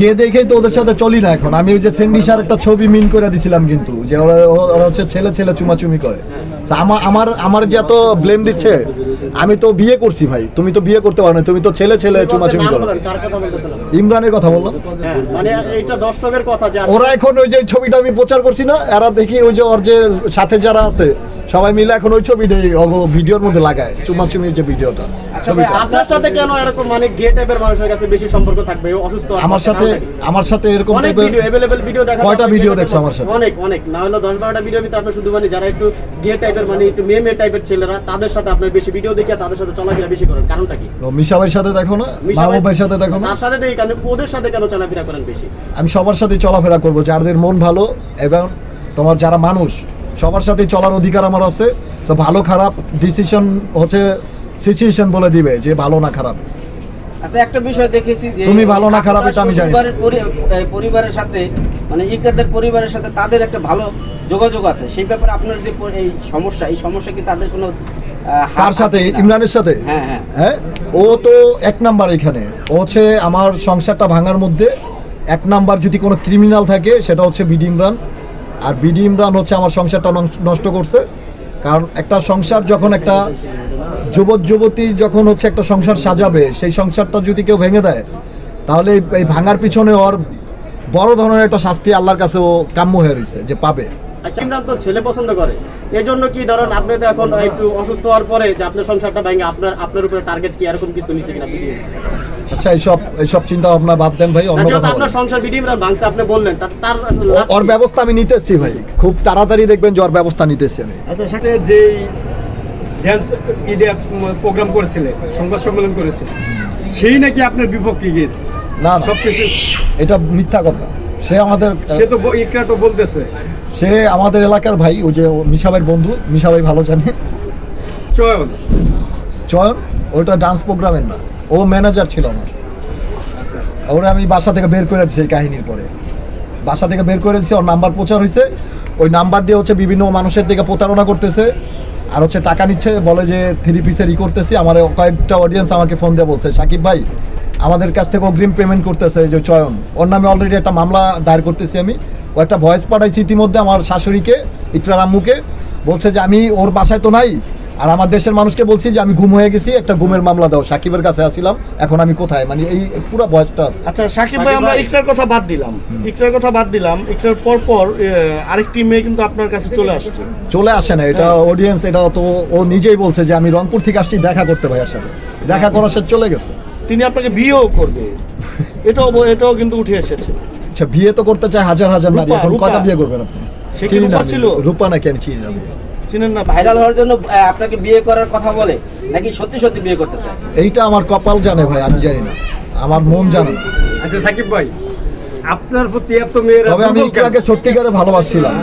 গিয়ে দেখেই তো ওদের সাথে চলি না এখন। আমি ওই যে সেন্ডিসার একটা ছবি মিন করে দিছিলাম কিন্তু যে ওরা ওরা হচ্ছে ছেলে ছেলে চুমাচুমি করে। আমার আমার আমার যে এত ব্লেম দিচ্ছে আমি তো বিয়ে করছি ভাই। তুমি তো বিয়ে করতে পারো না তুমি তো ছেলে ছেলে চুমাচুমি করো। ইমরানের কথা বললাম। হ্যাঁ মানে ওরা এখন ওই যে ছবিটা আমি প্রচার করছি না এরা দেখি ওই যে ওর যে সাথে যারা আছে সবাই মিলে এখন ওই ছবিটাই ও- ভিডিওর মধ্যে লাগায় চুমাচুমির যে ভিডিওটা ছবিটা আপনার সাথে কেন এরকম মানে গে টাইপের মানুষের কাছে বেশি সম্পর্ক থাকবে ও অসুস্থ আছে, আমার সাথে কারণ নাকি? আমার সাথে এরকম অনেক টাইপের ভিডিও अवेलेबल ভিডিও দেখা কয়টা যাচ্ছে, ভিডিও gay দেখছো type-এর আমার সাথে? অনেক অনেক না হলো 10 12টা ভিডিওর ভিতরে আপনি শুধু মানে যারা একটু গে টাইপের মানে একটু মেয়ে মেয়ে টাইপের ছেলেরা তাদের সাথে আপনার বেশি ভিডিও দেখে তাদের সাথে চলাফেরা বেশি করেন কারণটা কি তো মিশা ভাইয়ের সাথে দেখো না মিশা মাহবুব ভাই- ভাইয়ের সাথে দেখো না তার সাথে দেখি কারণ ওদের সাথে কেন চলাফেরা করেন বেশি আমি সবার সাথে চলাফেরা করব যাদের মন ভালো এবং তোমার যারা মানুষ সবার সাথে চলার অধিকার আমার আছে। তো ভালো খারাপ ডিসিশন হচ্ছে সিচুয়েশন বলে দিবে যে ভালো না খারাপ। আচ্ছা একটা বিষয় দেখেছি যে তুমি ভালো না খারাপ এটা আমি জানি। পরিবারের সাথে মানে ইকরাতের পরিবারের সাথে তাদের একটা ভালো যোগাযোগ আছে। সেই ব্যাপারে আপনার যে এই সমস্যা এই সমস্যা কি তাদের কোনো কার সাথে? ইমরানের সাথে? হ্যাঁ হ্যাঁ। হ্যাঁ? ও তো এক নাম্বার এখানে। ও হচ্ছে আমার সংসারটা ভাঙার মধ্যে এক নাম্বার যদি কোনো ক্রিমিনাল থাকে সেটা হচ্ছে বিডি ইমরান। আর বিডি ইমরান হচ্ছে আমার সংসারটা নষ্ট করছে। কারণ একটা সংসার যখন একটা যুবক, যুবতী যখন হচ্ছে একটা সংসার সাজাবে, সেই সংসারটা যদি কেউ ভেঙে দেয়, তাহলে এই- ভাঙার পিছনে ওর বড় ধরনের একটা শাস্তি আল্লাহর কাছে ও কাম্য হয়ে রয়েছে, যে পাবে। আচ্ছা ছেলে পছন্দ করে। কি ধরেন আপনি তো এখন একটু অসুস্থ হওয়ার পরে যে আপনার সংসারটা আপনার আপনার উপরে টার্গেট কি এরকম কিছু নিছে কিনা আচ্ছা এইসব এইসব চিন্তা ভাবনা বাদ দেন ভাই অন্য কথা আপনার সংসার ভাঙছে আপনি বললেন তার ওর ব্যবস্থা আমি নিতেছি ভাই খুব তাড়াতাড়ি দেখবেন যে ওর ব্যবস্থা নিতেছি আমি। আচ্ছা সাথে যেই ড্যান্স ইন্ডিয়া প্রোগ্রাম করেছিলেন সংবাদ সম্মেলন করেছে সেই নাকি আপনার বিপক্ষে গিয়েছে? না না, সবকিছু এটা মিথ্যা কথা। সে আমাদের সে তো ইকরা তো বলতেছে। সে আমাদের এলাকার ভাই ওই যে মিশাবের বন্ধু মিশা ভাই ভালো জানে। চয়ন। চয়ন ওটা ডান্স প্রোগ্রামের না। ও ম্যানেজার ছিল আমার। ওরা আমি বাসা থেকে বের করে দিচ্ছি এই কাহিনীর পরে। বাসা থেকে বের করে দিচ্ছি ওর নাম্বার প্রচার হয়েছে ওই নাম্বার দিয়ে হচ্ছে বিভিন্ন মানুষের দিকে প্রতারণা করতেছে। আর হচ্ছে টাকা নিচ্ছে, বলে যে থ্রি পিসের ই করতেছি। আমার কয়েকটা অডিয়েন্স আমাকে ফোন দিয়ে বলছে, সাকিব ভাই, আমাদের কাছ থেকে অগ্রিম পেমেন্ট করতেছে যে চয়ন। ওর নামে অলরেডি একটা মামলা দায়ের করতেছি আমি। ও একটা ভয়েস পাঠাইছি ইতিমধ্যে আমার শাশুড়িকে, ইকরার আম্মুকে। বলছে যে, আমি ওর বাসায় তো নাই আর আমার দেশের মানুষকে বলছি যে আমি গুম হয়ে গেছি একটা গুমের মামলা দাও। সাকিবের কাছে আসছিলাম এখন আমি কোথায়? মানে এই পুরো ভয়েসটা আছে। আচ্ছা সাকিব ভাই আমরা ইকরার কথা বাদ দিলাম। ইকরার কথা বাদ দিলাম। ইকরার পর পর আরেকটি মেয়ে কিন্তু আপনার কাছে চলে আসছে। চলে আসে না এটা অডিয়েন্স এটা তো ও নিজেই বলছে যে আমি রংপুর থেকে আসছি দেখা করতে ভাইয়ার সাথে। দেখা করার সাথে চলে গেছে। তিনি আপনাকে বিয়েও করবে। এটাও এটাও কিন্তু উঠে এসেছে। আচ্ছা বিয়ে তো করতে চায় হাজার হাজার নারী এখন। কয়টা বিয়ে করবেন আপনি? সে কি চিনি না রূপা আমি। ছিল? রূপা নাকি আমি চিনি না আমি। চিনেন না ভাইরাল হওয়ার জন্য আপনাকে বিয়ে করার কথা বলে নাকি সত্যি সত্যি বিয়ে করতে চায়? এইটা আমার কপাল জানে ভাই আমি জানি না। আমার মন জানে না। আচ্ছা সাকিব ভাই আপনার প্রতি এত মেয়ের তবে আমি? ইকরাকে সত্যিকারে ভালোবাসছিলাম।